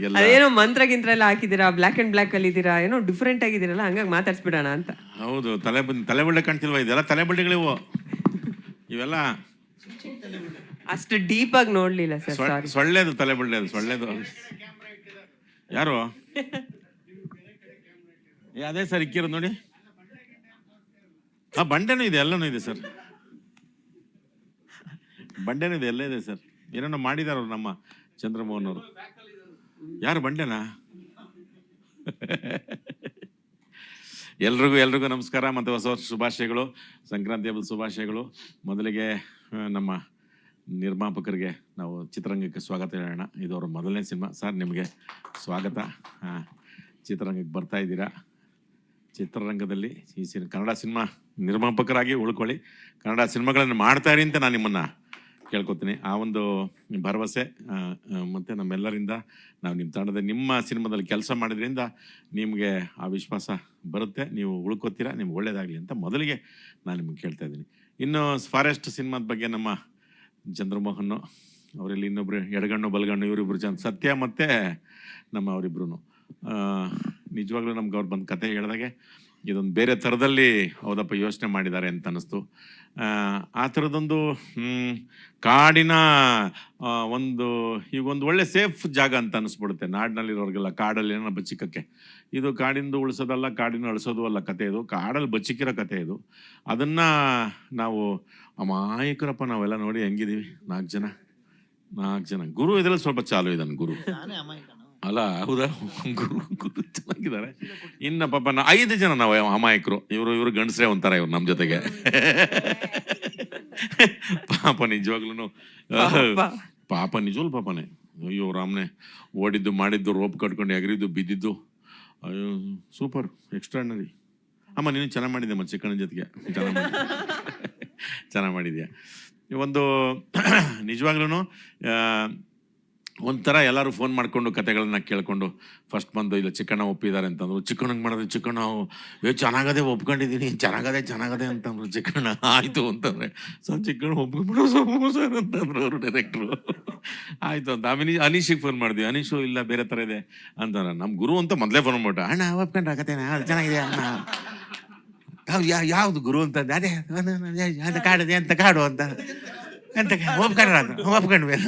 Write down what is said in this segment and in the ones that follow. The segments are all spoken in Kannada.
ಅದೇನೋ ಮಂತ್ರ ಗಿಂತ್ರ ಎಲ್ಲ ಹಾಕಿದ್ದೀರಾ? ಬ್ಲಾಕ್ ಅಂಡ್ ಬ್ಲಾಕ್ ಅಲ್ಲಿ ಇದೀರಾ ಏನೋ ಡಿಫ್ರೆಂಟ್ ಆಗಿದ್ದೀರಲ್ಲ ಹಂಗಾಗಿ ಮಾತಾಡ್ಸ್ಬಿಡೋಣ ಅಂತ. ಹೌದು ತಲೆ ತಲೆಬಳ್ಳೆ ತಲೆ ಬಳ್ಳೆ ಕಾಣ್ತಿಲ್ವಾ? ಇದೆಲ್ಲ ತಲೆ ಬಳ್ಳಿಗಳಿವು. ಇವೆಲ್ಲ ಅಷ್ಟು ಡೀಪ್ ಆಗಿ ನೋಡ್ಲಿಲ್ಲ ಸರ್ ಸೊಳ್ಳೆ- ಸಾರಿ ಸೊಳ್ಳೆದು ತಲೆ ಬಳ್ಳಿ ಅದು ಸೊಳ್ಳೆದು. ಯಾರು? ಏ, ಅದೇ ಸರ್ ಇಕ್ಕಿರೋದು ನೋಡಿ. ಹಾ ಬಂಡೆನೂ ಇದೆ ಎಲ್ಲನೂ ಇದೆ ಸರ್. ಬಂಡೆನೂ ಇದೆ ಎಲ್ಲ ಇದೆ ಸರ್. ಏನೇನೋ ಮಾಡಿದಾರ ಅವ್ರು ನಮ್ಮ ಚಂದ್ರಮೋಹನ್ ಅವರು. ಯಾರು ಬಂಡೆನಾ? ಎಲ್ರಿಗೂ ಎಲ್ರಿಗೂ ನಮಸ್ಕಾರ. ಮತ್ತು ಹೊಸ ವರ್ಷ ಶುಭಾಶಯಗಳು. ಸಂಕ್ರಾಂತಿ ಹಬ್ಬದ ಶುಭಾಶಯಗಳು. ಮೊದಲಿಗೆ ನಮ್ಮ ನಿರ್ಮಾಪಕರಿಗೆ ನಾವು ಚಿತ್ರರಂಗಕ್ಕೆ ಸ್ವಾಗತ ಹೇಳೋಣ. ಇದು ಅವರ ಮೊದಲನೇ ಸಿನಿಮಾ. ಸರ್, ನಿಮಗೆ ಸ್ವಾಗತ. ಚಿತ್ರರಂಗಕ್ಕೆ ಬರ್ತಾ ಇದ್ದೀರಾ? ಚಿತ್ರರಂಗದಲ್ಲಿ ಈ ಸಿನ್, ಕನ್ನಡ ಸಿನಿಮಾ ನಿರ್ಮಾಪಕರಾಗಿ ಉಳ್ಕೊಳ್ಳಿ. ಕನ್ನಡ ಸಿನಿಮಾಗಳನ್ನು ಮಾಡ್ತಾ ಇರಿ ಅಂತ ನಾನು ನಿಮ್ಮನ್ನು ಕೇಳ್ಕೊತೀನಿ. ಆ ಒಂದು ಭರವಸೆ ಮತ್ತೆ ನಮ್ಮೆಲ್ಲರಿಂದ ನಾವು ನಿಮ್ಮ ತಂಡದ ನಿಮ್ಮ ಸಿನಿಮಾದಲ್ಲಿ ಕೆಲಸ ಮಾಡಿದ್ರಿಂದ ನಿಮಗೆ ಆ ವಿಶ್ವಾಸ ಬರುತ್ತೆ. ನೀವು ಉಳ್ಕೋತೀರಾ, ನಿಮ್ಗೆ ಒಳ್ಳೇದಾಗಲಿ ಅಂತ ಮೊದಲಿಗೆ ನಾನು ನಿಮ್ಗೆ ಕೇಳ್ತಾ ಇದ್ದೀನಿ. ಇನ್ನು ಫಾರೆಸ್ಟ್ ಸಿನಿಮಾದ ಬಗ್ಗೆ ನಮ್ಮ ಚಂದ್ರಮೋಹನ್ ಅವರಲ್ಲಿ ಇನ್ನೊಬ್ರು ಎಡಗಣ್ಣು, ಬಲಗಣ್ಣು, ಇವರಿಬ್ರು ಜನ, ಸತ್ಯ ಮತ್ತು ನಮ್ಮ ಅವರಿಬ್ರು ನಿಜವಾಗ್ಲೂ ನಮ್ಗೆ ಅವ್ರು ಬಂದು ಕತೆ ಹೇಳಿದಾಗೆ ಇದೊಂದು ಬೇರೆ ಥರದಲ್ಲಿ ಹೌದಪ್ಪ ಯೋಚನೆ ಮಾಡಿದ್ದಾರೆ ಅಂತ ಅನ್ನಿಸ್ತು. ಆ, ಥರದೊಂದು ಕಾಡಿನ ಒಂದು ಈಗ ಒಂದು ಒಳ್ಳೆ ಸೇಫ್ ಜಾಗ ಅಂತ ಅನಿಸ್ಬಿಡುತ್ತೆ ನಾಡಿನಲ್ಲಿರೋರಿಗೆಲ್ಲ ಕಾಡಲ್ಲಿ ಏನೋ ಬಚ್ಚಿಕಕ್ಕೆ. ಇದು ಕಾಡಿಂದು ಉಳಿಸೋದಲ್ಲ ಕಾಡಿನ ಅಳಿಸೋದು ಅಲ್ಲ ಕತೆ ಇದು. ಕಾಡಲ್ಲಿ ಬಚ್ಚಿಕ್ಕಿರೋ ಕತೆ ಇದು. ಅದನ್ನು ನಾವು ಅಮಾಯಕರಪ್ಪ ನಾವೆಲ್ಲ ನೋಡಿ ಹೆಂಗಿದೀವಿ ನಾಲ್ಕು ಜನ ನಾಲ್ಕು ಜನ. ಗುರು ಇದರಲ್ಲಿ ಸ್ವಲ್ಪ ಚಾಲು ಇದ್ದಾನೆ ಗುರು. ಅಲ್ಲ ಹೌದಾ? ಗುರು ಗುರು ಚೆನ್ನಾಗಿದ್ದಾರೆ ಇನ್ನ ಪಾಪ ನಾ ಐದು ಜನ ನಾವು ಅಮಾಯಕರು. ಇವರು ಇವರು ಗಂಡಸ್ರೇ ಒಂಥರ ಇವ್ರು ನಮ್ಮ ಜೊತೆಗೆ. ಪಾಪ ನಿಜವಾಗ್ಲೂ ಪಾಪ. ನಿಜವಲ್ ಪಾಪನೇ. ಅಯ್ಯೋ ರಾಮ್ನೆ ಓಡಿದ್ದು ಮಾಡಿದ್ದು ರೋಪ್ ಕಟ್ಕೊಂಡು ಎಗರಿದ್ದು ಬಿದ್ದಿದ್ದು. ಅಯ್ಯೋ ಸೂಪರ್ ಎಕ್ಸ್ಟ್ರಾರ್ನರಿ. ಅಮ್ಮ ನೀನು ಚೆನ್ನಾಗಿ ಮಾಡಿದ್ದೆ ಮತ್ತೆ ಚಿಕ್ಕಣ್ಣ ಜೊತೆಗೆ? ಚೆನ್ನಾಗಿ ಚೆನ್ನಾಗಿ ಮಾಡಿದ್ಯಾ? ಒಂದು ನಿಜವಾಗ್ಲೂ ಒಂಥರ ಎಲ್ಲರೂ ಫೋನ್ ಮಾಡಿಕೊಂಡು ಕತೆಗಳನ್ನ ಕೇಳಿಕೊಂಡು, ಫಸ್ಟ್ ಬಂದು ಇಲ್ಲ ಚಿಕ್ಕಣ್ಣ ಒಪ್ಪಿದ್ದಾರೆ ಅಂತಂದ್ರು. ಚಿಕ್ಕಣ್ಣಂಗೆ ಮಾಡಿದ್ರೆ ಚಿಕ್ಕಣ್ಣ? ಏ, ಚೆನ್ನಾಗದೆ ಒಪ್ಕೊಂಡಿದ್ದೀನಿ. ಚೆನ್ನಾಗದೆ ಚೆನ್ನಾಗದೆ ಅಂತಂದ್ರು ಚಿಕ್ಕಣ್ಣ. ಆಯಿತು ಅಂತಂದರೆ ಸೊ ಚಿಕ್ಕಣ್ಣ ಒಪ್ಕೊಂಡ್ಬಿಡು ಸರ್ ಅಂತಂದ್ರು ಅವರು ಡೈರೆಕ್ಟ್ರು ಆಯಿತು ಅಂತ. ಆಮೇಲೆ ಅನೀಶಿಗೆ ಫೋನ್ ಮಾಡಿದ್ವಿ ಅನೀಶು ಇಲ್ಲ, ಬೇರೆ ಥರ ಇದೆ ಅಂತಂದ್ರೆ ನಮ್ಮ ಗುರು ಅಂತ ಮೊದಲೇ ಫೋನ್ ಮಾಡ್ಬಿಟ್ಟ. ಅಣ್ಣ, ಒಪ್ಕೊಂಡ್ರೆ ಕತೆನ? ಚೆನ್ನಾಗಿದೆ ಅಣ್ಣ? ಯಾವ ಯಾವುದು ಗುರು ಅಂತ? ಅದೇ, ಅದು ಕಾಡಿದೆ ಅಂತ, ಕಾಡು ಅಂತ. ಅಂತ ಒಪ್ಕೊಂಡ್ರ? ಒಪ್ಕೊಂಡ್ವಿ ಅಂತ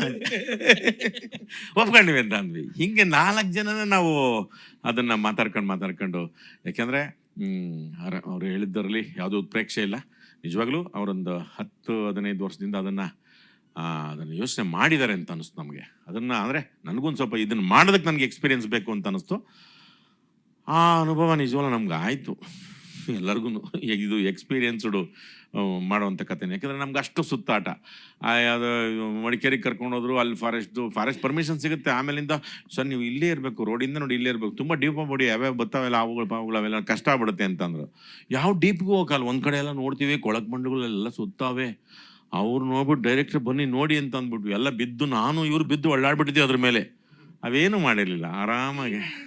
ಒಪ್ಕೊಂಡ್ವಿ ಅಂತ ಅಂದ್ವಿ. ಹಿಂಗೆ ನಾಲ್ಕು ಜನನ ನಾವು ಅದನ್ನ ಮಾತಾಡ್ಕೊಂಡು ಮಾತಾಡ್ಕೊಂಡು. ಯಾಕೆಂದ್ರೆ ಅವ್ರ- ಹೇಳಿದ್ದರಲ್ಲಿ ಯಾವುದೂ ಉತ್ಪ್ರೇಕ್ಷೆ ಇಲ್ಲ. ನಿಜವಾಗ್ಲೂ ಅವರೊಂದು ಹತ್ತು ಹದಿನೈದು ವರ್ಷದಿಂದ ಅದನ್ನ ಅದನ್ನು ಅದನ್ನ ಯೋಚನೆ ಮಾಡಿದ್ದಾರೆ ಅಂತ ಅನಿಸ್ತು ನಮಗೆ. ಅದನ್ನ ಅಂದ್ರೆ ನನಗೊಂದು ಸ್ವಲ್ಪ ಇದನ್ನ ಮಾಡೋದಕ್ಕೆ ನನಗೆ ಎಕ್ಸ್ಪೀರಿಯನ್ಸ್ ಬೇಕು ಅಂತ ಅನಿಸ್ತು. ಆ ಅನುಭವ ನಿಜವಾಗ್ಲೂ ನಮ್ಗೆ ಆಯಿತು. ಎಲ್ಲರಿಗೂ ಇದು ಎಕ್ಸ್ಪೀರಿಯನ್ಸ್ಡು ಮಾಡುವಂಥ ಕಥೆನೇ. ಯಾಕಂದರೆ ನಮ್ಗೆ ಅಷ್ಟು ಸುತ್ತಾಟ. ಆ, ಅದು ಮಡಿಕೇರಿಗೆ ಕರ್ಕೊಂಡೋದ್ರು ಅಲ್ಲಿ ಫಾರೆಸ್ಟ್ದು ಫಾರೆಸ್ಟ್ ಪರ್ಮಿಷನ್ ಸಿಗುತ್ತೆ. ಆಮೇಲಿಂದ ಸರ್ ನೀವು ಇಲ್ಲೇ ಇರಬೇಕು ರೋಡಿಂದ ನೋಡಿ ಇಲ್ಲೇ ಇರಬೇಕು. ತುಂಬ ಡೀಪ್ ಮಾಡಿ ಯಾವ್ಯಾವ ಬರ್ತಾವೆಲ್ಲ ಅವುಗಳು ಪಾವುಗಳು ಅವೆಲ್ಲ ಕಷ್ಟ ಆಗ್ಬಿಡುತ್ತೆ ಅಂತಂದ್ರು. ಯಾವ ಡೀಪ್ಗೂ ಹೋಗಲ್ಲ ಒಂದು ಕಡೆ ಎಲ್ಲ ನೋಡ್ತೀವಿ ಕೊಳಕ್ ಬಂಡುಗಳೆಲ್ಲ ಸುತ್ತಾವೆ. ಅವ್ರು ನೋಡ್ಬಿಟ್ಟು ಡೈರೆಕ್ಟ್ರ್ ಬನ್ನಿ ನೋಡಿ ಅಂತ ಅಂದ್ಬಿಟ್ವಿ ಎಲ್ಲ ಬಿದ್ದು ನಾನು ಇವ್ರು ಬಿದ್ದು ಒಳ್ಳಾಡ್ಬಿಟ್ಟಿದ್ವಿ ಅದ್ರ ಮೇಲೆ. ಅವೇನು ಮಾಡಿರಲಿಲ್ಲ. ಆರಾಮಾಗಿ.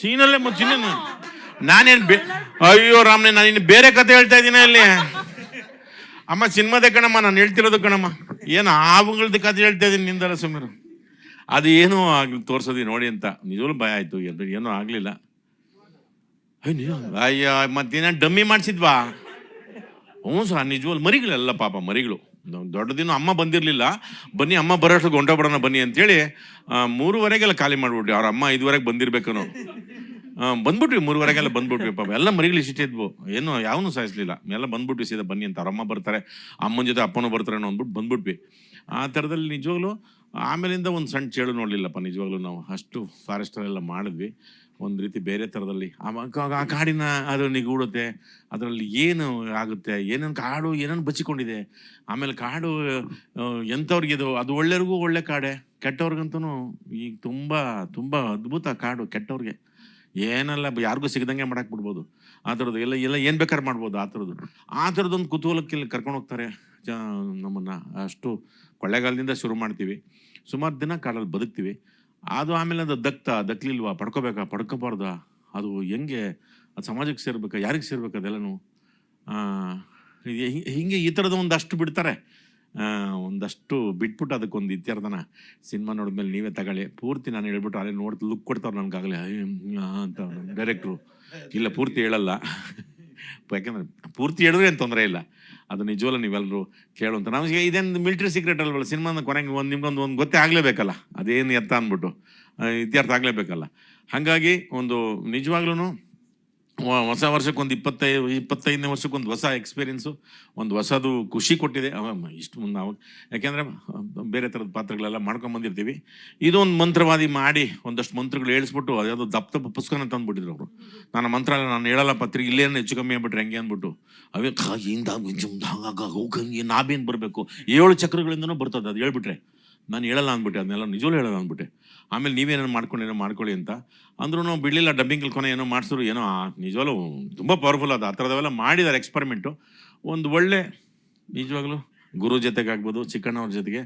ಸೀನಲ್ಲೇ ಮತ್ತೆ ಇನ್ನೇನು ನಾನೇನು ಅಯ್ಯೋ ರಾಮನೇ ನಾನು ಇನ್ನು ಬೇರೆ ಕತೆ ಹೇಳ್ತಾ ಇದ್ದೀನಿ ಅಲ್ಲಿ. ಅಮ್ಮ ಸಿನಿಮಾದ ಕಣಮ್ಮ ನಾನು ಹೇಳ್ತಿರೋದು ಕಣಮ್ಮ. ಏನು ಆವುಗಳದ್ದು ಕತೆ ಹೇಳ್ತಾ ಇದ್ದೀನಿ ನಿಂದಲ್ಲ ಸುಮ್ಮನೆ ಅದು ಏನೂ ಆಗ್ಲಿ ತೋರ್ಸೋದಿ ನೋಡಿ ಅಂತ. ನಿಜವೂ ಭಯ ಆಯ್ತು. ಏನೋ ಏನೂ ಆಗಲಿಲ್ಲ. ಅಯ್ಯೋ ಮತ್ತೇನ ಡಮ್ಮಿ ಮಾಡಿಸಿದ್ವಾ? ಹ್ಞೂ ಸರ್ ನಿಜವಲ್ ಮರಿಗಳೆಲ್ಲ ಪಾಪ ಮರಿಗಳು. ದೊಡ್ಡ ದೊಡ್ಡದಿನ ಅಮ್ಮ ಬಂದಿರಲಿಲ್ಲ. ಬನ್ನಿ ಅಮ್ಮ ಬರೋಷ್ಟು ಹೊಂಟ ಬಿಡೋಣ ಬನ್ನಿ ಅಂತೇಳಿ ಮೂರುವರೆಗೆಲ್ಲ ಖಾಲಿ ಮಾಡ್ಬಿಟ್ವಿ ಅವ್ರ ಅಮ್ಮ ಐದುವರೆಗೆ ಬಂದಿರ್ಬೇಕು ಆ, ಬಂದ್ಬಿಟ್ವಿ, ಮೂರುವರೆಗೆಲ್ಲ ಬಂದ್ಬಿಟ್ವಿ ಪಾಪ. ಎಲ್ಲ ಮರಿಗಳು ಇಷ್ಟಿದ್ವು ಏನು, ಯಾವನು ಸಾಯಿಸ್ಲಿಲ್ಲ. ಎಲ್ಲ ಬಂದ್ಬಿಟ್ವಿ, ಸೀದಾ ಬನ್ನಿ ಅಂತ. ಅರಮ್ಮ ಬರ್ತಾರೆ, ಅಮ್ಮನ ಜೊತೆ ಅಪ್ಪನೂ ಬರ್ತಾರೆ ಅನ್ನೋ ಅಂದ್ಬಿಟ್ಟು ಬಂದ್ಬಿಟ್ವಿ. ಆ ಥರದಲ್ಲಿ ನಿಜವಾಗ್ಲೂ, ಆಮೇಲಿಂದ ಒಂದು ಸಣ್ಣ ಚೇಳು ನೋಡಲಿಲ್ಲಪ್ಪ, ನಿಜವಾಗ್ಲೂ ನಾವು. ಅಷ್ಟು ಫಾರೆಸ್ಟಲ್ಲೆಲ್ಲ ಮಾಡಿದ್ವಿ. ಒಂದು ರೀತಿ ಬೇರೆ ಥರದಲ್ಲಿ. ಆ ಕಾಡಿನ ಅದು ನಿಗೂಡುತ್ತೆ ಅದರಲ್ಲಿ ಏನು ಆಗುತ್ತೆ, ಏನೇನು ಕಾಡು, ಏನೇನು ಬಚ್ಚಿಕೊಂಡಿದೆ. ಆಮೇಲೆ ಕಾಡು ಎಂಥವ್ರಿಗಿದು ಅದು ಒಳ್ಳೆಯವ್ರಿಗೂ ಒಳ್ಳೆ ಕಾಡೆ. ಕೆಟ್ಟವ್ರಿಗಂತೂ ಈಗ ತುಂಬ ತುಂಬ ಅದ್ಭುತ ಕಾಡು ಕೆಟ್ಟವ್ರಿಗೆ. ಏನೆಲ್ಲ, ಯಾರಿಗೂ ಸಿಗದಂಗೆ ಮಾಡಕ್ಕೆ ಬಿಡ್ಬೋದು. ಆ ಥರದ್ದು, ಎಲ್ಲ ಎಲ್ಲ ಏನು ಬೇಕಾದ್ರೆ ಮಾಡ್ಬೋದು, ಆ ಥರದ್ದು. ಆ ಥರದ್ದೊಂದು ಕುತೂಹಲಕ್ಕೆ ಇಲ್ಲಿ ಕರ್ಕೊಂಡು ಹೋಗ್ತಾರೆ, ಜ, ನಮ್ಮನ್ನು. ಅಷ್ಟು ಕೊಳ್ಳೆಗಾಲದಿಂದ ಶುರು ಮಾಡ್ತೀವಿ. ಸುಮಾರು ದಿನ ಕಾಲಲ್ಲಿ ಬದುಕ್ತೀವಿ. ಅದು ಆಮೇಲೆ ಅದು ದಕ್ತ ದಕ್ಲಿಲ್ವಾ ಪಡ್ಕೋಬೇಕಾ, ಪಡ್ಕೋಬಾರ್ದಾ? ಅದು ಹೆಂಗೆ, ಅದು ಸಮಾಜಕ್ಕೆ ಸೇರ್ಬೇಕಾ, ಯಾರಿಗೆ ಸೇರ್ಬೇಕು ಅದೆಲ್ಲನೂ? ಹಿಂಗೆ ಈ ಥರದ ಒಂದಷ್ಟು ಬಿಡ್ತಾರೆ. ಒಂದಷ್ಟು ಬಿಟ್ಬಿಟ್ಟು ಅದಕ್ಕೊಂದು ಇತ್ಯರ್ಥನ ಸಿನಿಮಾ ನೋಡಿದ್ಮೇಲೆ ನೀವೇ ತಗೊಳ್ಳಿ. ಪೂರ್ತಿ ನಾನು ಹೇಳ್ಬಿಟ್ಟು ಅಲ್ಲೇ ನೋಡಿ ಲುಕ್ ಕೊಡ್ತಾವ್ರು ನನಗಾಗಲಿ. ಅಂತ ಡೈರೆಕ್ಟ್ರು ಇಲ್ಲ, ಪೂರ್ತಿ ಹೇಳಲ್ಲ. ಯಾಕಂದ್ರೆ ಪೂರ್ತಿ ಹೇಳಿದ್ರೆ ಏನು ತೊಂದರೆ ಇಲ್ಲ. ಅದು ನಿಜವಲ್ಲ ನೀವೆಲ್ಲರೂ ಕೇಳುವಂತ ನಮಗೆ ಇದೇನು ಮಿಲ್ಟ್ರಿ ಸೀಕ್ರೆಟ್ ಅಲ್ವಲ್ಲ, ಸಿನಿಮಾನ ಕೊನೆಗೆ ಒಂದು ನಿಮ್ಗೊಂದು ಒಂದು ಗೊತ್ತೇ ಆಗಲೇಬೇಕಲ್ಲ. ಅದೇನು ಎತ್ತ ಅಂದ್ಬಿಟ್ಟು ಇತ್ಯರ್ಥ ಆಗಲೇಬೇಕಲ್ಲ. ಹಾಗಾಗಿ ಒಂದು ನಿಜವಾಗ್ಲೂ ಹೊಸ ವರ್ಷಕ್ಕೊಂದು ಇಪ್ಪತ್ತೈದು ಇಪ್ಪತ್ತೈದನೇ ವರ್ಷಕ್ಕೊಂದು ಹೊಸ ಎಕ್ಸ್ಪೀರಿಯೆನ್ಸು ಒಂದು ಹೊಸದು ಖುಷಿ ಕೊಟ್ಟಿದೆ. ಇಷ್ಟು ಮುಂದೆ ನಾವು, ಯಾಕೆಂದರೆ ಬೇರೆ ಥರದ ಪಾತ್ರಗಳೆಲ್ಲ ಮಾಡ್ಕೊಂಬಂದಿರ್ತೀವಿ ಇದೊಂದು ಮಂತ್ರವಾದಿ ಮಾಡಿ ಒಂದಷ್ಟು ಮಂತ್ರಗಳು ಹೇಳಿಸ್ಬಿಟ್ಟು ಅದ್ಯಾವುದೋ ದಪ್ಪ ದಪ್ಪ ಪುಸ್ತಕನ ತಂದುಬಿಟ್ಟಿದ್ರು ಅವರು. ನಾನು ಮಂತ್ರ ನಾನು ಹೇಳಲ್ಲ ಪತ್ರಿಕೆ ಇಲ್ಲೇನು ಹೆಚ್ಚು ಕಮ್ಮಿ ಆಗ್ಬಿಟ್ರೆ ಹೆಂಗೆ ಅಂದ್ಬಿಟ್ಟು ಅವೇ ನಾಬೇನು ಬರಬೇಕು. ಏಳು ಚಕ್ರಗಳಿಂದನೂ ಬರ್ತದೆ, ಅದು ಹೇಳ್ಬಿಟ್ರೆ. ನಾನು ಹೇಳಲ್ಲ ಅಂದ್ಬಿಟ್ಟೆ, ಅದನ್ನೆಲ್ಲ ನಿಜವೂ ಹೇಳಲ್ಲ ಅಂದ್ಬಿಟ್ಟೆ. ಆಮೇಲೆ ನೀವೇನೋ ಮಾಡ್ಕೊಂಡು ಏನೋ ಮಾಡ್ಕೊಳ್ಳಿ ಅಂತ. ಅಂದ್ರೂ ನಾವು ಬಿಡಲಿಲ್ಲ ಡಬ್ಬಿಂಗ್ ಕೊನೆ ಏನೋ ಮಾಡಿಸಿದ್ರು, ಏನೋ ನಿಜವಾಗ್ಲೂ ತುಂಬ ಪವರ್ಫುಲ್ ಅದು. ಆ ಥರದವೆಲ್ಲ ಮಾಡಿದ್ದಾರೆ ಎಕ್ಸ್ಪರಿಮೆಂಟು ಒಂದು ಒಳ್ಳೆ, ನಿಜವಾಗ್ಲೂ ಗುರು ಜೊತೆಗೆ ಆಗ್ಬೋದು ಚಿಕ್ಕಣ್ಣವ್ರ ಜೊತೆಗೆ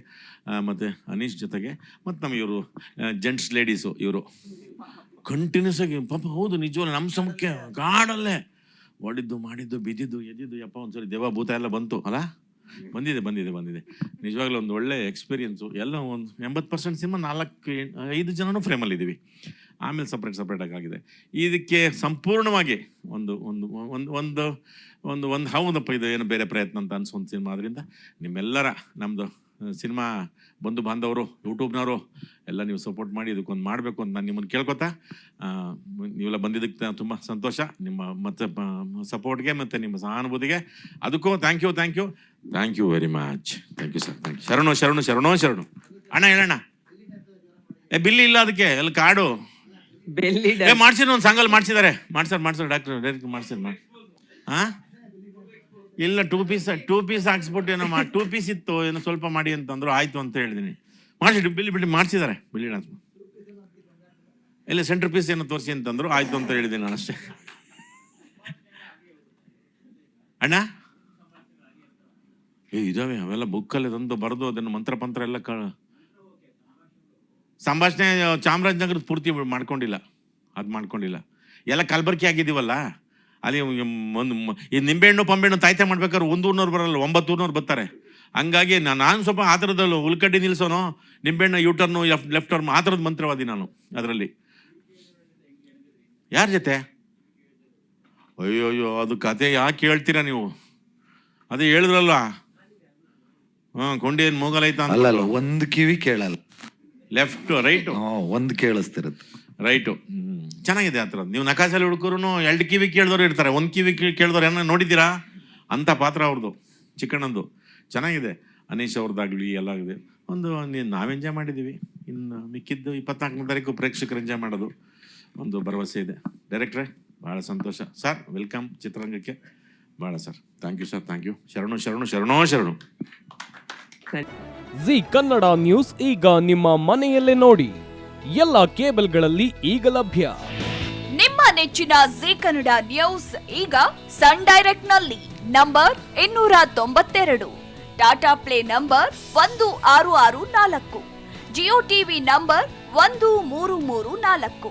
ಮತ್ತು ಅನೀಶ್ ಜೊತೆಗೆ, ಮತ್ತು ನಮ್ಮ ಇವರು ಜೆಂಟ್ಸ್ ಲೇಡೀಸು ಇವರು. ಕಂಟಿನ್ಯೂಸ್ ಆಗಿ, ಪಾಪ, ಹೌದು, ನಿಜವಾಗ್ಲೂ ನಮ್ಮ ಸಮಕ್ಕೆ ಗಾಡಲ್ಲೇ. ಹೊಡಿದ್ದು ಮಾಡಿದ್ದು, ಬಿದ್ದಿದ್ದು, ಎದ್ದಿದ್ದು, ಯಪ್ಪ, ಒಂದ್ಸರಿ ದೇವ ಭೂತ ಎಲ್ಲ ಬಂತು, ಅಲ್ಲ? ಬಂದಿದೆ ಬಂದಿದೆ ಬಂದಿದೆ. ನಿಜವಾಗ್ಲೂ ಒಂದು ಒಳ್ಳೆ ಎಕ್ಸ್ಪೀರಿಯನ್ಸು ಎಲ್ಲ ಒಂದು ಎಂಬತ್ತು ಪರ್ಸೆಂಟ್ ಸಿನಿಮಾ ನಾಲ್ಕು, ಐದು ಜನನೂ ಫ್ರೇಮಲ್ಲಿ ಇದ್ದೀವಿ ಆಮೇಲೆ ಸಪ್ರೇಟ್ ಸಪ್ರೇಟಾಗಿ ಆಗಿದೆ. ಇದಕ್ಕೆ ಸಂಪೂರ್ಣವಾಗಿ ಒಂದು ಒಂದು ಒಂದು ಒಂದು ಒಂದು ಒಂದು ಹೌದಪ್ಪ ಇದು ಏನು ಬೇರೆ ಪ್ರಯತ್ನ ಅಂತ ಅನ್ಸೋ ಒಂದು ಸಿನಿಮಾ ಅದರಿಂದ ನಿಮ್ಮೆಲ್ಲರ ನಮ್ಮದು ಸಿನಿಮಾ ಬಂಧು ಬಾಂಧವರು ಯೂಟ್ಯೂಬ್ನವರು ಎಲ್ಲ ನೀವು ಸಪೋರ್ಟ್ ಮಾಡಿ ಇದಕ್ಕೊಂದು ಮಾಡಬೇಕು ಅಂತ ನಾನು ನಿಮ್ಮನ್ನು ಕೇಳ್ಕೊತಾ ನೀವೆಲ್ಲ ಬಂದಿದ್ದಕ್ಕೆ ತುಂಬ ಸಂತೋಷ. ನಿಮ್ಮ ಮತ್ತೆ ಸಪೋರ್ಟ್ಗೆ ಮತ್ತು ನಿಮ್ಮ ಸಹಾನುಭೂತಿಗೆ ಅದಕ್ಕೂ thank you thank you thank you very much thank you sir thank you ಶರಣು ಶರಣು ಶರಣೋ ಶರಣು. ಅಣ್ಣ ಹೇಳಣ್ಣ. ಏ ಬಿಲ್ಲಿ ಇಲ್ಲ ಅದಕ್ಕೆ. ಎಲ್ಲಿ ಕಾಡು. ಏ ಮಾಡ್ಸಿನ ಒಂದು ಸಾಂಗಲ್ಲಿ ಮಾಡ್ಸಿದ್ದಾರೆ. ಮಾಡ್ಸಾರ ಮಾಡ್ಸಾರ ಡಾಕ್ಟರ್ ಡೈರೆಕ್ಟ್ ಮಾಡ್ಸಿದ್ರು ಮಾಡಿ ಹಾ ಇಲ್ಲ ಟೂ ಪೀಸ್ ಟೂ ಪೀಸ್ ಹಾಕ್ಸ್ಬಿಟ್ಟು ಏನೋ ಮಾಡಿ ಟೂ ಪೀಸ್ ಇತ್ತು ಏನೋ ಸ್ವಲ್ಪ ಮಾಡಿ ಅಂತಂದ್ರು ಆಯ್ತು ಅಂತ ಹೇಳಿದ್ದೀನಿ ಮಾಡಿಸಿ ಬಿಲ್ಲಿ ಬಿಲ್ಲಿ ಮಾಡಿಸಿದ್ದಾರೆ. ಬಿಲ್ಲಿ ಡಾನ್ಸ್ ಇಲ್ಲ ಸೆಂಟರ್ ಪೀಸ್ ಏನೋ ತೋರಿಸಿ ಅಂತಂದ್ರು, ಆಯ್ತು ಅಂತ ಹೇಳಿದೆ ನಾನು ಅಷ್ಟೇ. ಅಣ್ಣ? ಏ, ಇದಾವೆ, ಅವೆಲ್ಲ ಬುಕ್ಕಲ್ಲಿ ತಂದು ಬರೆದು ಅದನ್ನು ಮಂತ್ರ ಪಂತ್ರ ಎಲ್ಲ ಕ ಸಂಭಾಷಣೆ ಚಾಮರಾಜನಗರದ ಪೂರ್ತಿ ಮಾಡ್ಕೊಂಡಿಲ್ಲ. ಅದು ಮಾಡ್ಕೊಂಡಿಲ್ಲ. ಎಲ್ಲ ಕಲ್ಬರ್ಕಿ ಆಗಿದ್ದೀವಲ್ಲ ಅಲ್ಲಿ ಒಂದು ಈ ನಿಂಬೆಹಣ್ಣು, ಪಂಬೆಹಣ್ಣು ತಾಯ್ತೆ ಮಾಡ್ಬೇಕಾದ್ರೆ ಒಂದು ಊರ್ನವ್ರು ಬರಲ್ಲ, ಒಂಬತ್ತು ಊರ್ನವ್ರು ಬರ್ತಾರೆ. ಹಂಗಾಗಿ ನಾನು ಸ್ವಲ್ಪ ಆ ಥರದಲ್ಲೂ ಉಳ್ಕಡ್ಡಿ ನಿಲ್ಸೋನು, ನಿಂಬೆಹಣ್ಣು ಯೂಟರ್ನು ಎಫ್ ಲೆಫ್ಟ್ ಟರ್ನ್ ಆ ಥರದ ಮಂತ್ರವಾದಿ ನಾನು ಅದರಲ್ಲಿ. ಯಾರ ಜೊತೆ? ಅಯ್ಯೋ ಅಯ್ಯೋ ಅದು ಕತೆ ಯಾಕೆ ಹೇಳ್ತೀರಾ ನೀವು? ಅದೇ ಹೇಳಿದ್ರಲ್ಲ. ಹಾಂ ಕೊಂಡಿ ಏನು ಮೂಗಲೈತ ಅಲ್ಲ ಅಲ್ಲ ಒಂದ್ ಕಿವಿ ಕೇಳಲ್ಲ. ಲೆಫ್ಟ್ ರೈಟ್ ಹಾ, ಒಂದ್ ಕೇಳಿಸ್ತಿರತ್ತೆ. ರೈಟು ಚೆನ್ನಾಗಿದೆ ಆ ಥರದ್ದು. ನೀವು ನಕಾಸಲ್ಲಿ ಹುಡುಕರು ಎರಡು ಕಿವಿ ಕೇಳಿದವರು ಇರ್ತಾರೆ. ಒಂದು ಕಿವಿ ಕೇಳಿದವ್ರು ಏನೋ ನೋಡಿದ್ದೀರಾ? ಅಂಥ ಪಾತ್ರ ಅವ್ರದ್ದು ಚಿಕ್ಕಣ್ಣಂದು. ಚೆನ್ನಾಗಿದೆ. ಅನೀಶ್ ಅವ್ರದ್ದಾಗಲಿ ಎಲ್ಲ ಆಗಿದೆ. ಒಂದು ನಾವು ಎಂಜಾಯ್ ಮಾಡಿದ್ದೀವಿ. ಇನ್ನು ಮಿಕ್ಕಿದ್ದು ಇಪ್ಪತ್ನಾಲ್ಕನೇ ತಾರೀಕು ಪ್ರೇಕ್ಷಕರು ಎಂಜಾಯ್ ಮಾಡೋದು. ಒಂದು ಭರವಸೆ ಇದೆ. ಡೈರೆಕ್ಟ್ರೆ ಭಾಳ ಸಂತೋಷ. ಸರ್ ವೆಲ್ಕಮ್ ಚಿತ್ರರಂಗಕ್ಕೆ. ಭಾಳ sir thank you sir thank you ಶರಣು ಶರಣು ಶರಣೋ ಶರಣು. ಜಿ ಕನ್ನಡ ನ್ಯೂಸ್ ಈಗ ನಿಮ್ಮ ಮನೆಯಲ್ಲೇ ನೋಡಿ. ಎಲ್ಲ ಕೇಬಲ್ಗಳಲ್ಲಿ ಈಗ ಲಭ್ಯ. ನಿಮ್ಮ ನೆಚ್ಚಿನ ಜಿ ಕನ್ನಡ ನ್ಯೂಸ್ ಈಗ ಸನ್ ಡೈರೆಕ್ಟ್ನಲ್ಲಿ ನಂಬರ್ ಇನ್ನೂರ ತೊಂಬತ್ತೆರಡು. ಟಾಟಾ ಪ್ಲೇ ನಂಬರ್ ಒಂದು ಆರು ಆರು ನಾಲ್ಕು. ಜಿಯೋ ಟಿವಿ ನಂಬರ್ ಒಂದು ಮೂರು ಮೂರು ನಾಲ್ಕು.